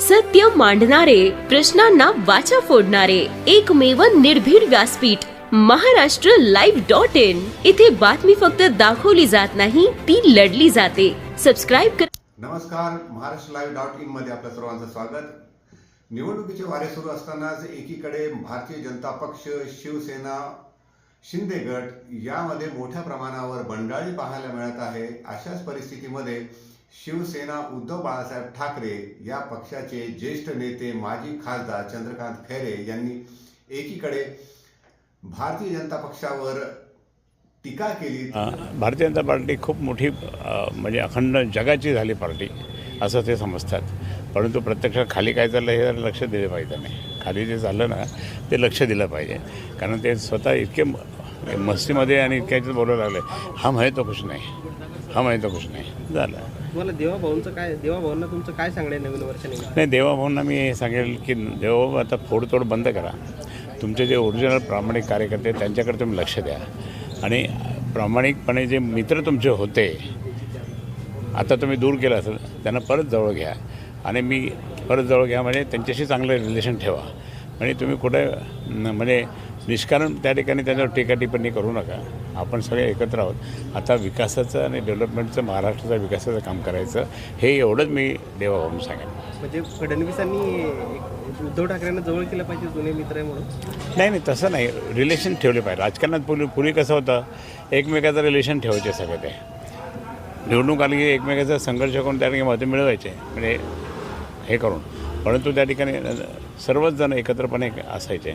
सत्य मांडणारे प्रश्नांना वाचा फोडणारे एकमेव निर्भीड व्यासपीठ महाराष्ट्र लाईव्ह डॉट इन इथे बातमी फक्त दाखवली जात नाही ती लढली जाते. सबस्क्राईब कर नमस्कार महाराष्ट्र लाईव्ह डॉट इनमध्ये आपल्या सर्वांचं स्वागत. निवडणुकीचे वारे सुरू असतानाच एकीकडे भारतीय जनता पक्ष शिवसेना शिंदे गट यामध्ये मोठ्या प्रमाणावर बंडाळी पाहायला मिळत आहे. अशाच परिस्थितीमध्ये शिवसेना उद्धव बाळासाहेब ठाकरे या पक्षाचे ज्येष्ठ नेते माजी खासदार चंद्रकांत खैरे यांनी एकीकडे भारतीय जनता पक्षावर टीका केली. भारतीय जनता पार्टी खूप मोठी म्हणजे अखंड जगाची झाली पार्टी असं ते समजतात. परंतु प्रत्यक्षात खाली काय चाललं हे जरा लक्ष दिले पाहिजे नाही खाली जे चाललं ना ते लक्ष दिलं पाहिजे. कारण ते स्वतः इतके मस्तीमध्ये आणि इतक्या बोलायला लागले. हम है तो कुछ नाही हम है तो कुछ नाही. झालं. तुम्हाला देवाभाऊंचं काय देवाभाऊंना तुमचं काय सांगणे नवीन वर्षानिमित्त नाही देवाभाऊंना मी हे सांगेल की देवाभाऊ आता फोडतोड बंद करा. तुमचे जे ओरिजिनल प्रामाणिक कार्यकर्ते आहेत, त्यांच्याकडे तुम्ही लक्ष द्या. आणि प्रामाणिकपणे जे मित्र तुमचे होते आता तुम्ही दूर केलं असेल त्यांना परत जवळ घ्या. आणि मी परत जवळ घ्या म्हणजे त्यांच्याशी चांगलं रिलेशन ठेवा. म्हणजे तुम्ही कुठे न- म्हणजे निष्कारण त्या ठिकाणी त्यांच्यावर टीका टिप्पणी करू नका. आपण सगळे एकत्र आहोत. आता विकासाचं आणि डेव्हलपमेंटचं महाराष्ट्राच्या विकासाचं काम करायचं हे एवढंच मी देवाभाऊन सांगेन. म्हणजे फडणवीसांनी उद्धव ठाकरेंना जवळ केलं पाहिजे जुने मित्र आहे म्हणून? नाही नाही तसं नाही. रिलेशन ठेवले पाहिजे. राजकारणात पूर्वी पूर्वी कसं होतं एकमेकाचं रिलेशन ठेवायचे सगळे ते. निवडणूक आली की एकमेकाचा संघर्ष करून त्या ठिकाणी मतं मिळवायचे. म्हणजे हे करून. परंतु त्या ठिकाणी सर्वच जण एकत्रपणे असायचे.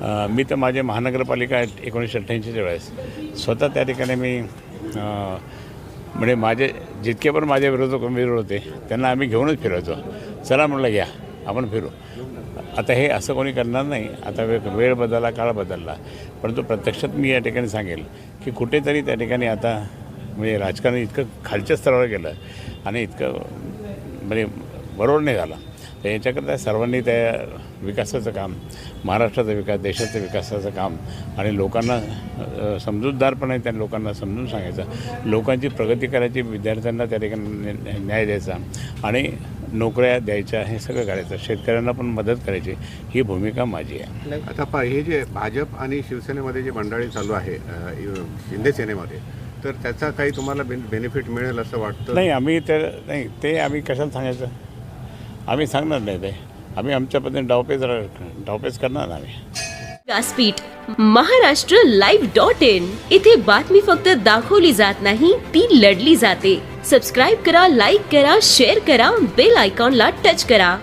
मी तर माझे महानगरपालिका एकोणीसशे अठ्ठ्याऐंशीच्या वेळेस. स्वतः त्या ठिकाणी मी म्हणजे माझे जितके पण माझ्या विरोधक विरोध होते त्यांना आम्ही घेऊनच फिरायचो. चला म्हटलं घ्या आपण फिरू. आता हे असं कोणी करणार नाही. आता वे वेळ बदलला काळ बदलला. परंतु प्रत्यक्षात मी या ठिकाणी सांगेल की कुठेतरी त्या ठिकाणी आता म्हणजे राजकारण इतकं खालच्या स्तरावर गेलं आणि इतकं म्हणजे बरोबर नाही झालं. तर याच्याकरता सर्वांनी त्या विकासाचं काम महाराष्ट्राचा विकास देशाचं विकासाचं काम आणि लोकांना समजूतदारपणे त्या लोकांना समजून सांगायचं. लोकांची प्रगती करायची विद्यार्थ्यांना त्या ठिकाणी न्या- न्याय द्यायचा आणि नोकऱ्या द्यायच्या हे सगळं करायचं. शेतकऱ्यांना पण मदत करायची. ही भूमिका माझी आहे. आता पहा हे जे भाजप आणि शिवसेनेमध्ये जे मंडळी चालू आहे शिंदे सेनेमध्ये तर त्याचा काही तुम्हाला बेनिफिट मिळेल असं वाटतं? नाही आम्ही ते नाही ते आम्ही कशाला सांगायचं? आम्ही सांगणार नाही ते. आम्ही आमच्या पद्धतीने डावपेच डावपेच करणार आम्ही. व्यासपीठ महाराष्ट्र लाईव्ह डॉट इन इथे बातमी फक्त दाखवली जात नाही ती लढली जाते. सबस्क्राईब करा लाईक करा शेअर करा बेल आयकॉनला टच करा.